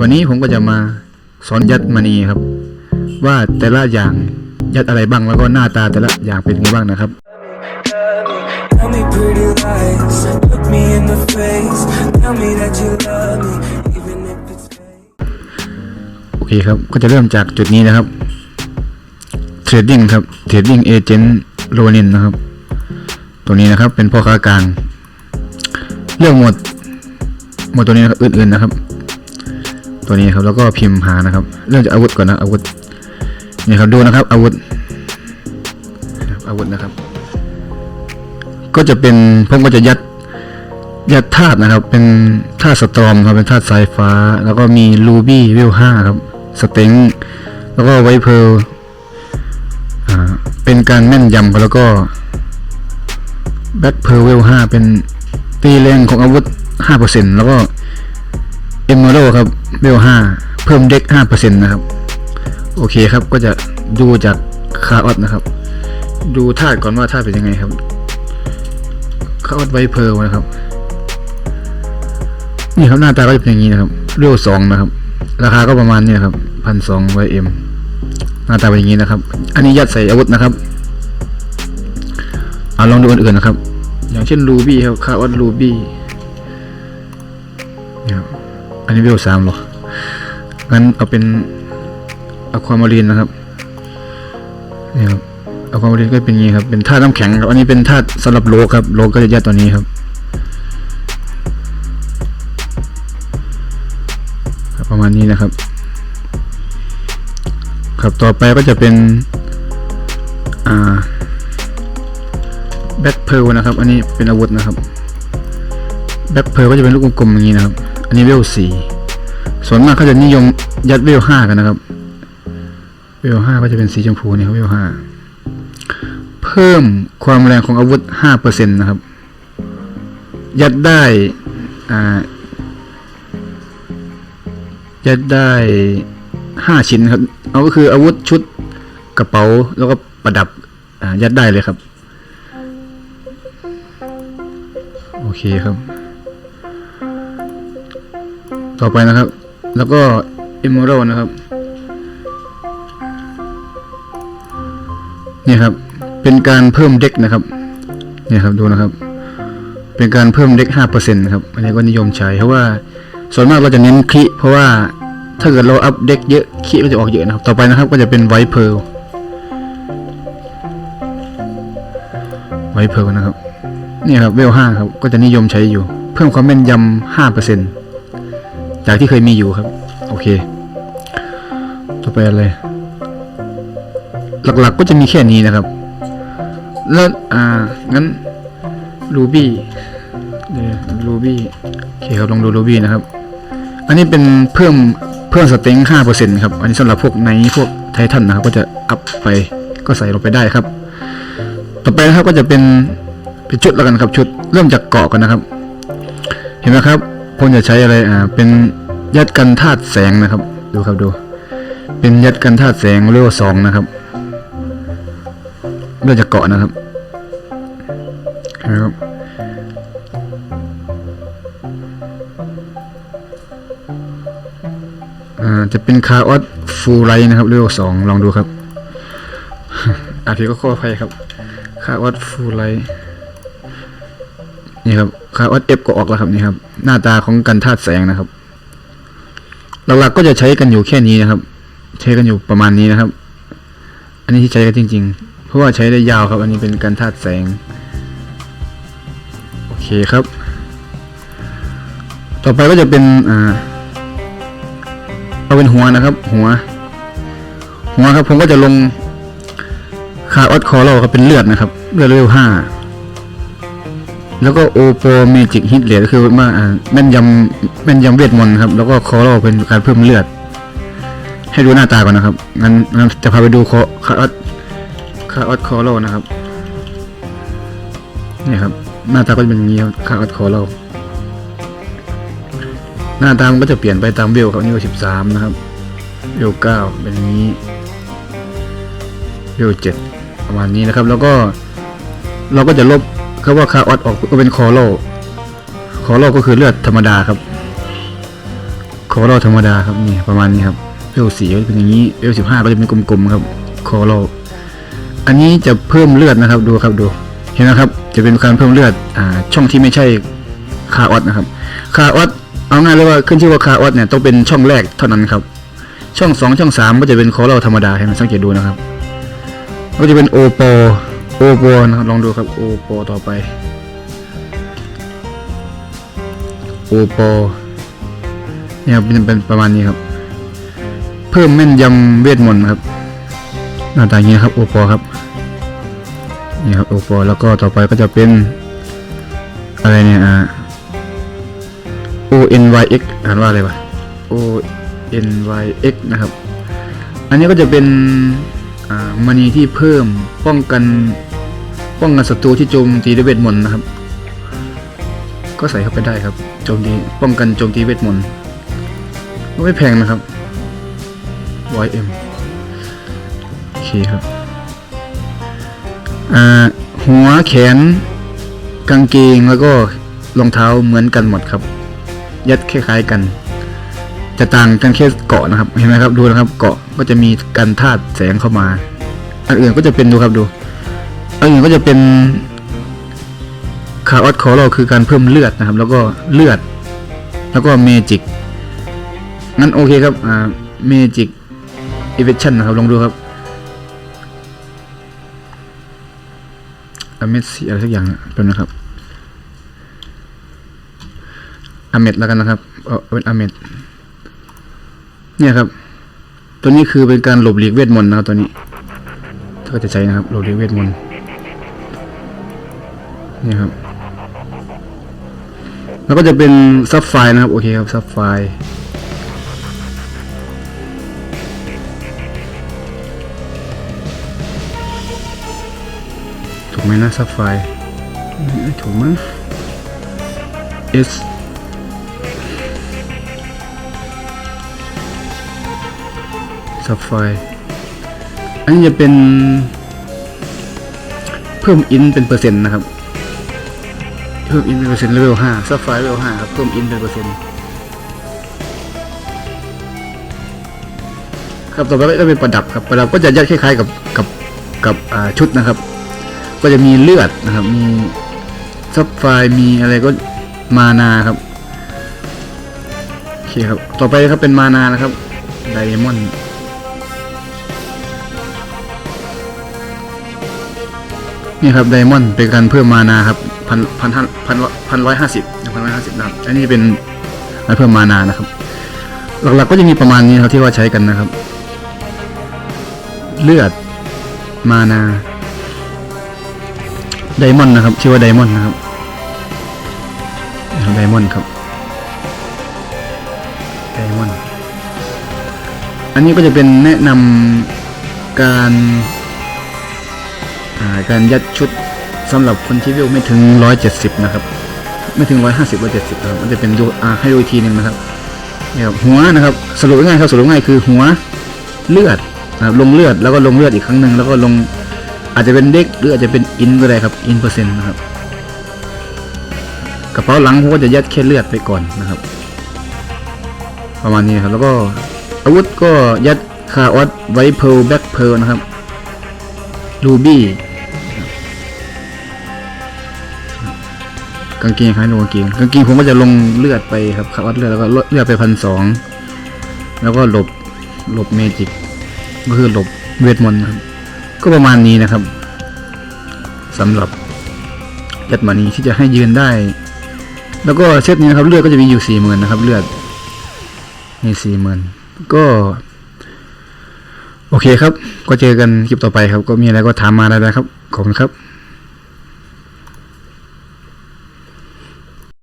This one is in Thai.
วันนี้ผมก็จะมาสอนยัดมณีครับ ว่าแต่ละอย่างยัดอะไรบ้างแล้วก็หน้าตาแต่ละอย่างเป็นยังไงบ้างนะครับ Tell me pretty lies, look me in the face. Tell me that you love me, even if it's fake. โอเคครับก็จะเริ่มจากจุดนี้นะครับเทรดดิ้งครับเทรดดิ้งเอเจนต์โรนินนะครับ ตัวนี้นะครับเป็นพ่อค้ากลาง เลือกหมวดหมวดตัวนี้นะครับอื่นๆนะครับ ตัวนี้ครับแล้วก็พิมพ์หานะครับ เริ่มจากอาวุธก่อนนะอาวุธนี่ครับดูนะครับอาวุธอาวุธนะครับ ก็จะเป็นผมก็จะยัดยัดธาตุนะครับ เป็นธาตุสตรอมครับเป็นธาตุสายฟ้า แล้วก็มีรูบี้เวลห้าครับสเต็งแล้วก็ไวเพลเป็นการแม่นยำครับแล้วก็แบ็คเพลเวลห้าเป็นตีแรงของอาวุธห้าเปอร์เซ็นแล้วก็เอมเมอรัลครับ เวลห้าเพิ่มเด็กห้าเปอร์เซ็นต์นะครับ โอเคครับก็จะดูจากคาออสนะครับ ดูธาตุก่อนว่าธาตุเป็นยังไงครับคาออสไวเพลนะครับ นี่ครับหน้าตาก็จะเป็นอย่างนี้นะครับเรียวสองนะครับ ราคาก็ประมาณนี้ครับพันสองไวเอ็มหน้าตาเป็นอย่างนี้นะครับ อันนี้ยัดใส่อาวุธนะครับเอาลองดูอื่นๆนะครับ อย่างเช่นรูบี้ครับคาวัตรูบี้นี่ครับ อันนี้เวลสามหรอ งั้นเอาเป็นอะความารีนนะครับเนี่ยครับอะความารีนก็เป็นงี้ครับ เป็นธาตุน้ำแข็งครับ อันนี้เป็นธาตุสำหรับโลครับ โลก็จะยัดตัวนี้ครับครับประมาณนี้นะครับ ครับต่อไปก็จะเป็นอ่าแบ็คเพลนะครับ อันนี้เป็นอาวุธนะครับแบ็คเพลก็จะเป็นลูกกลมๆอย่างนี้นะครับ อันนี้เวลสี่ส่วนมากเขาจะนิยมยัดเวลห้ากันนะครับ เวลห้าก็จะเป็นสีชมพูเนี่ยครับเวลห้าเพิ่มความแรงของอาวุธห้าเปอร์เซ็นต์นะครับ ยัดได้อ่ายัดได้ห้าชิ้นครับ เอาก็คืออาวุธชุดกระเป๋าแล้วก็ประดับยัดได้เลยครับ โอเคครับ ต่อไปนะครับ แล้วก็ Emerald นะครับ นี่ครับ เป็นการเพิ่มเด็กนะครับนี่ครับดูนะครับ เป็นการเพิ่มเด็กห้าเปอร์เซ็นต์ครับ อันนี้ก็นิยมใช้เพราะว่าส่วนมากเราจะเน้นคีเพราะว่าถ้าเกิดเราอัพเด็กเยอะคีก็จะออกเยอะนะครับ ต่อไปนะครับก็จะเป็นไวเพ r ร์ไวเพ r ร์นะครับนี่ครับเวลห้าครับก็จะนิยมใช้อยู่ เพิ่มความแม่นยำห้าเปอร์เซ็น จากที่เคยมีอยู่ครับ โอเค ต่อไปอะไร หลักๆก็จะมีแค่นี้นะครับ แล้วอ่างั้นรูบี้เนี่ยรูบี้โอเคครับลองดูรูบี้นะครับ อันนี้เป็นเพิ่มเพิ่มสเต็งห้าเปอร์เซ็นต์ครับ อันนี้สำหรับพวกในพวกไททันนะครับ ก็จะอัพไปก็ใส่ลงไปได้ครับ ต่อไปนะครับก็จะเป็นเป็นชุดแล้วกันครับชุดเริ่มจากเกาะกันนะครับ เห็นไหมครับ ผมจะใช้อะไรอ่าเป็นยัดกันธาตุแสงนะครับ ดูครับดู เป็นยัดกันธาตุแสงเรียกว่าสองนะครับเริ่มจากเกาะนะครับเห็นไหมครับอ่าจะเป็นคาออสฟูไรนะครับเรียกว่าสองลองดูครับอาพี่ก็ข้อภัยครับคาออสฟูไร นี่ครับคาออสเอฟก็ออกแล้วครับนี่ครับ หน้าตาของกันธาตุแสงนะครับ หลักๆก็จะใช้กันอยู่แค่นี้นะครับ ใช้กันอยู่ประมาณนี้นะครับ อันนี้ที่ใช้กันจริง ๆ เพราะว่าใช้ได้ยาวครับ อันนี้เป็นกันธาตุแสงโอเคครับ ต่อไปก็จะเป็นอ่าเอาเป็นหัวนะครับ หัว หัวครับผมก็จะลงคาออสคอร์ครับเป็นเลือดนะครับ เลือดเลเวลห้า แล้วก็โอโปเมจิกฮิตเลก็คือว่าแม่นยำแม่นยำเวทมนต์ครับ แล้วก็คอร์เป็นการเพิ่มเลือด ให้ดูหน้าตาก่อนนะครับงั้นงั้นจะพาไปดูคอคาออสคาออสคอร์นะครับนี่ครับ หน้าตาก็จะเป็นอย่างนี้ครับคาออสคอร์หน้าตามนก็จะเปลี่ยนไปตามเวลครับนี่ก็สิบสามนะครับเวลเก้าเป็นอย่างนี้เวลเจ็ดประมาณนี้นะครับ แล้วก็เราก็จะลบ คำว่าคาออสออกก็เป็นคอโลคอโลก็คือเลือดธรรมดาครับคอรอธรรมดาครับนี่ประมาณนี้ครับเวลสี่ก็เป็นอย่างนี้เวลสิบห้าก็จะเป็นกลมๆครับคอรออันนี้จะเพิ่มเลือดนะครับดูครับดู เห็นนะครับ จะเป็นการเพิ่มเลือดอ่าช่องที่ไม่ใช่คาออสนะครับคาออสเอาง่ายเลยว่าขึ้นชื่อว่าคาออสเนี่ยต้องเป็นช่องแรกเท่านั้นครับ ช่องสองช่องสามก็จะเป็นคอรอธรรมดาให้มันสังเกตดูนะครับ ก็จะเป็นโอป อโอปอนะครับลองดูครับโอปอต่อไปโอปอเนี่ยครับเป็นเป็นประมาณนี้ครับ เพิ่มแม่นยำเวทมนต์ครับหน้าตาอย่างนี้ครับโอปอครับนี่ครับโอปอแล้วก็ต่อไปก็จะเป็นอะไรเนี่ยอ่า O N Y X อ่านว่าอะไรวะ O N Y X นะครับ อันนี้ก็จะเป็นอ่ามณีที่เพิ่มป้องกัน ป้องกันศัตรูที่โจมตีด้วยเวทมนต์นะครับ ก็ใส่เข้าไปได้ครับโจมตีป้องกันโจมตีเวทมนต์ก็ไม่แพงนะครับ 1M โอเคครับหัวแขน กางเกงแล้วก็รองเท้าเหมือนกันหมดครับ ยัดคล้ายๆกัน จะต่างกันแค่เกาะนะครับ เห็นไหมครับดูนะครับ เกาะก็จะมีกันธาตุแสงเข้ามา อันอื่นก็จะเป็นดูครับดู อันอื่นก็จะเป็นคาร์ออสคอร์ลคือการเพิ่มเลือดนะครับ แล้วก็เลือด แล้วก็เมจิกงั้นโอเคครับอ่าเมจิกอีเวชั่นนะครับลองดูครับอเมซอะไรสักอย่างเป็นนะครับอเมดแล้วกันนะครับเอาเอาเป็นอเมดเนี่ยครับ ตัวนี้คือเป็นการหลบหลีกเวทมนต์นะครับตัวนี้ถ้าก็จะใช้นะครับหลบหลีกเวทมนต์ นี่ครับ แล้วก็จะเป็นซับไฟนะครับ โอเคครับซับไฟถูกไหมนะซับไฟถูกมั้ง S ซับไฟอันนี้จะเป็น เพิ่มอินเป็นเปอร์เซ็นต์นะครับ เพิ่มอินเป็นเปอร์เซ็นต์เลเวลห้าซับไฟเลเวลห้าครับเพิ่มอินเป็นเปอร์เซ็นต์ครับต่อไปก็จะเป็นประดับครับประดับก็จะยัดคล้ายๆกับกับกับชุดนะครับ ก็จะมีเลือดนะครับ มีซับไฟมีอะไรก็มานาครับโอเคครับ ต่อไปครับเป็นมานานะครับไดมอนด์ นี่ครับไดมอนด์เป็นการเพิ่มมานาครับพันพันห้าพันพันร้อยห้าสิบพันร้อยห้าสิบนะครับอันนี้เป็นการเพิ่มมานานะครับ หลักๆก็จะมีประมาณนี้ครับที่ว่าใช้กันนะครับ เลือดมานาไดมอนด์นะครับ ชื่อว่าไดมอนด์นะครับไดมอนด์ครับไดมอนด์อันนี้ก็จะเป็นแนะนำการ การยัดชุดสำหรับคนที่วิวไม่ถึง 170 นะครับ ไม่ถึง 150 170นะครับมันจะเป็นดูอ่าให้ดูอีกทีหนึ่งนะครับเนี่ยหัวนะครับสรุปง่ายๆครับสรุปง่ายๆคือหัวเลือดนะครับลงเลือดแล้วก็ลงเลือดอีกครั้งหนึ่งแล้วก็ลงอาจจะเป็นเด็กหรืออาจจะเป็นอินก็ได้ครับอินเปอร์เซ็นต์นะครับกระเป๋าหลังผมก็จะยัดแค่เลือดไปก่อนนะครับ ประมาณนี้ครับแล้วก็อาวุธก็ยัดคาออสไวเพลแบ็คเพลนะครับ รูบี้กางเกงคล้ายโนกางเกงกางเกงผมก็จะลงเลือดไปครับขับวัดเลือดแล้วก็เลือดไปพันสองแล้วก็หลบหลบเมจิกก็คือหลบเวทมนต์ครับ ก็ประมาณนี้นะครับสำหรับยัดมานี้ที่จะให้ยืนได้ แล้วก็เซตนี้นะครับเลือดก็จะมีอยู่สี่หมื่นนะครับ เลือดมีสี่หมื่นก็ โอเคครับ ก็เจอกันคลิปต่อไปครับ ก็มีอะไรก็ถามมาได้เลยครับ ขอบคุณครับ